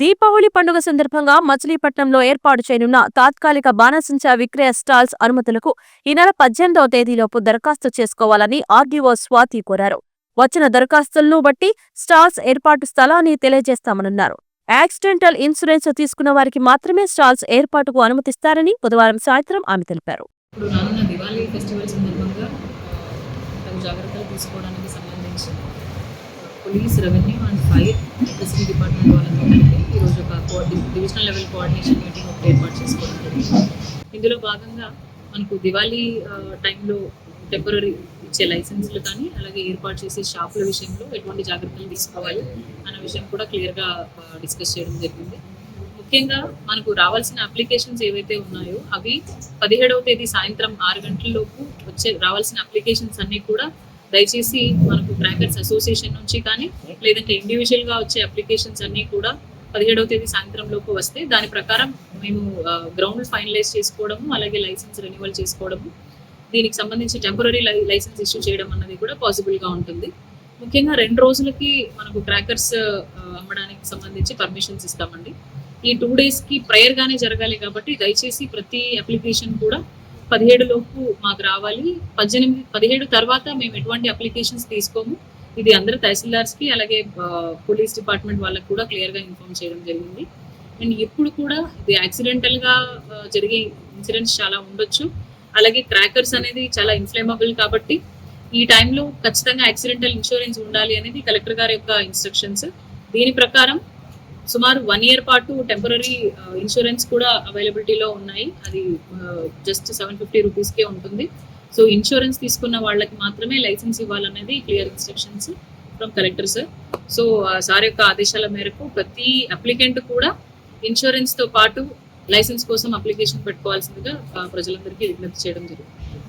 దీపావళి పండుగ సందర్భంగా మచిలీపట్నంలో ఏర్పాటు చేయనున్న తాత్కాలిక బాణసంచా విక్రయ స్టాల్స్ అనుమతులకు ఈ నెల పద్దెనిమిదవ తేదీలోపు దరఖాస్తు చేసుకోవాలని ఆర్డీఓ స్వాతి కోరారు. వచ్చిన దరఖాస్తులను బట్టి స్టాల్స్ ఏర్పాటు స్థలాన్ని తెలియజేస్తామన్నారు. యాక్సిడెంటల్ ఇన్సూరెన్స్ తీసుకున్న వారికి మాత్రమే స్టాల్స్ ఏర్పాటుకు అనుమతిస్తారని బుధవారం సాయంత్రం ఆమె తెలిపారు. Police revenue and fire divisional level coordination meeting ఒకటి ఏర్పాటు చేసుకోవడం జరిగింది. ఇందులో భాగంగా మనకు దివాళీ టైంలో టెంపరీ ఇచ్చే లైసెన్స్లు కానీ అలాగే ఏర్పాటు చేసే షాపుల విషయంలో ఎటువంటి జాగ్రత్తలు తీసుకోవాలి అన్న విషయం కూడా క్లియర్గా డిస్కస్ చేయడం జరిగింది. ముఖ్యంగా మనకు రావాల్సిన అప్లికేషన్స్ ఏవైతే ఉన్నాయో అవి పదిహేడవ తేదీ సాయంత్రం ఆరు గంటలలోపు వచ్చే రావాల్సిన అప్లికేషన్స్ అన్నీ కూడా దయచేసి మనకు ట్రాకర్స్ అసోసియేషన్ నుంచి కానీ లేదంటే ఇండివిజువల్గా వచ్చే అప్లికేషన్స్ అన్నీ కూడా పదిహేడవ తేదీ సాయంత్రం లోపు వస్తే దాని ప్రకారం మేము గ్రౌండ్ ఫైనలైజ్ చేసుకోవడము అలాగే లైసెన్స్ రెన్యువల్ చేసుకోవడము దీనికి సంబంధించి టెంపరీ లైసెన్స్ ఇష్యూ చేయడం అన్నది కూడా పాసిబుల్గా ఉంటుంది. ముఖ్యంగా రెండు రోజులకి మనకు క్రాకర్స్ అమ్మడానికి సంబంధించి పర్మిషన్స్ ఇస్తామండి. ఈ టూ డేస్కి ప్రేయర్ గానే జరగాలి కాబట్టి దయచేసి ప్రతి అప్లికేషన్ కూడా పదిహేడు లోపు మాకు రావాలి. పద్దెనిమిది పదిహేడు తర్వాత మేము ఎటువంటి అప్లికేషన్స్ తీసుకోము. ఇది అందరు తహసీల్దార్స్కి అలాగే పోలీస్ డిపార్ట్మెంట్ వాళ్ళకి కూడా క్లియర్గా ఇన్ఫార్మ్ చేయడం జరిగింది. అండ్ ఇప్పుడు కూడా ఇది యాక్సిడెంటల్గా జరిగే ఇన్సిడెంట్స్ చాలా ఉండొచ్చు. అలాగే క్రాకర్స్ అనేది చాలా ఇన్ఫ్లేమబుల్ కాబట్టి ఈ టైంలో ఖచ్చితంగా యాక్సిడెంటల్ ఇన్సూరెన్స్ ఉండాలి అనేది కలెక్టర్ గారి యొక్క ఇన్స్ట్రక్షన్స్. దీని ప్రకారం సుమారు వన్ ఇయర్ పాటు టెంపరీ ఇన్సూరెన్స్ కూడా అవైలబిలిటీలో ఉన్నాయి. అది జస్ట్ సెవెన్ ఫిఫ్టీ రూపీస్కే ఉంటుంది. సో ఇన్సూరెన్స్ తీసుకున్న వాళ్ళకి మాత్రమే లైసెన్స్ ఇవ్వాలనేది clear instructions from collector sir so sir యొక్క ఆదేశాల మేరకు ప్రతి అప్లికెంట్ కూడా ఇన్సూరెన్స్తో పాటు లైసెన్స్ కోసం అప్లికేషన్ పెట్టుకోవాల్సిందిగా ప్రజలందరికీ విజ్ఞప్తి చేయడం జరుగుతుంది.